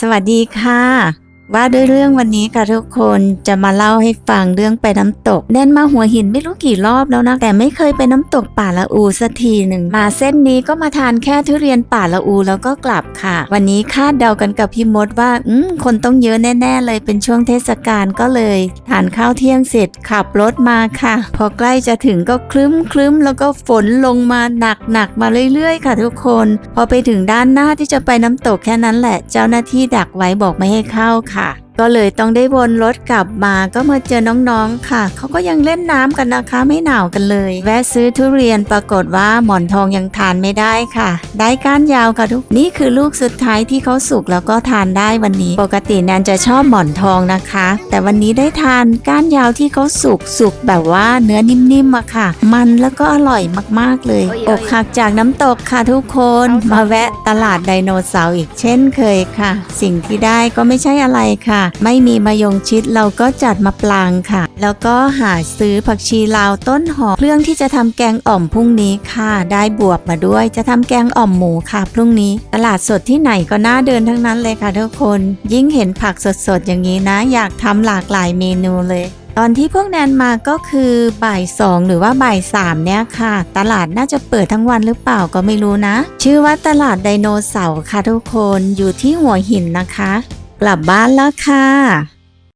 สวัสดีค่ะ ว่าด้วยเรื่องวันนี้ค่ะทุกคนจะมาเล่าให้ฟังเรื่องไปน้ำตกแน่นมาหัวหินไม่รู้กี่รอบแล้วนะ แต่ไม่เคยไปน้ำตกป่าละอูสักทีหนึ่งมาเส้นนี้ก็มาทานแค่ทุเรียนป่าละอูแล้วก็กลับค่ะ วันนี้คาดเดากันกับพี่มดว่าอืมคนต้องเยอะแน่ ๆ เลยเป็นช่วงเทศกาลก็เลยทานข้าวเที่ยงเสร็จขับรถมาค่ะ พอใกล้จะถึงก็คลึ้มคลึ้มแล้วก็ฝนลงมาหนักหนักๆมาเรื่อย ๆ ค่ะ ทุกคน พอไปถึงด้านหน้าที่จะไปน้ำตกแค่นั้นแหละ เจ้าหน้าที่ดักไว้บอกไม่ให้เข้าค่ะ ก็เลยต้องได้วนรถกลับมาก็มาเจอน้องๆค่ะ เขาก็ยังเล่นน้ำกันนะคะ ไม่หนาวกันเลย แวะซื้อทุเรียนปรากฏว่าหมอนทองยังทานไม่ได้ค่ะ ได้ก้านยาวค่ะทุกนี่คือลูกสุดท้ายที่เขาสุกแล้วก็ทานได้วันนี้ ปกติแนนจะชอบหมอนทองนะคะ แต่วันนี้ได้ทานก้านยาวที่เขาสุกสุกแบบว่าเนื้อนิ่มๆอะค่ะ มันแล้วก็อร่อยมากๆเลยอกหักจากน้ำตกค่ะทุกคนมาแวะตลาดไดโนเสาร์อีกเช่นเคยค่ะ สิ่งที่ได้ก็ไม่ใช่อะไรค่ะไม่มีมายงชิดเราก็จัดมาปลางค่ะ แล้วก็หาซื้อผักชีลาวต้นหอมเครื่องที่จะทำแกงอ่อมพรุ่งนี้ค่ะ ได้บวบมาด้วยจะทำแกงอ่อมหมูค่ะพรุ่งนี้ ตลาดสดที่ไหนก็น่าเดินทั้งนั้นเลยค่ะทุกคน ยิ่งเห็นผักสดๆอย่างนี้นะ อยากทำหลากหลายเมนูเลยตอนที่พวกแนนมาก็คือบ่ายสองหรือว่าบ่ายสามเนี่ยค่ะ ตลาดน่าจะเปิดทั้งวันหรือเปล่าก็ไม่รู้นะ ชื่อว่าตลาดไดโนเสาร์ค่ะทุกคนอยู่ที่หัวหินนะคะ กลับบ้านแล้วค่ะ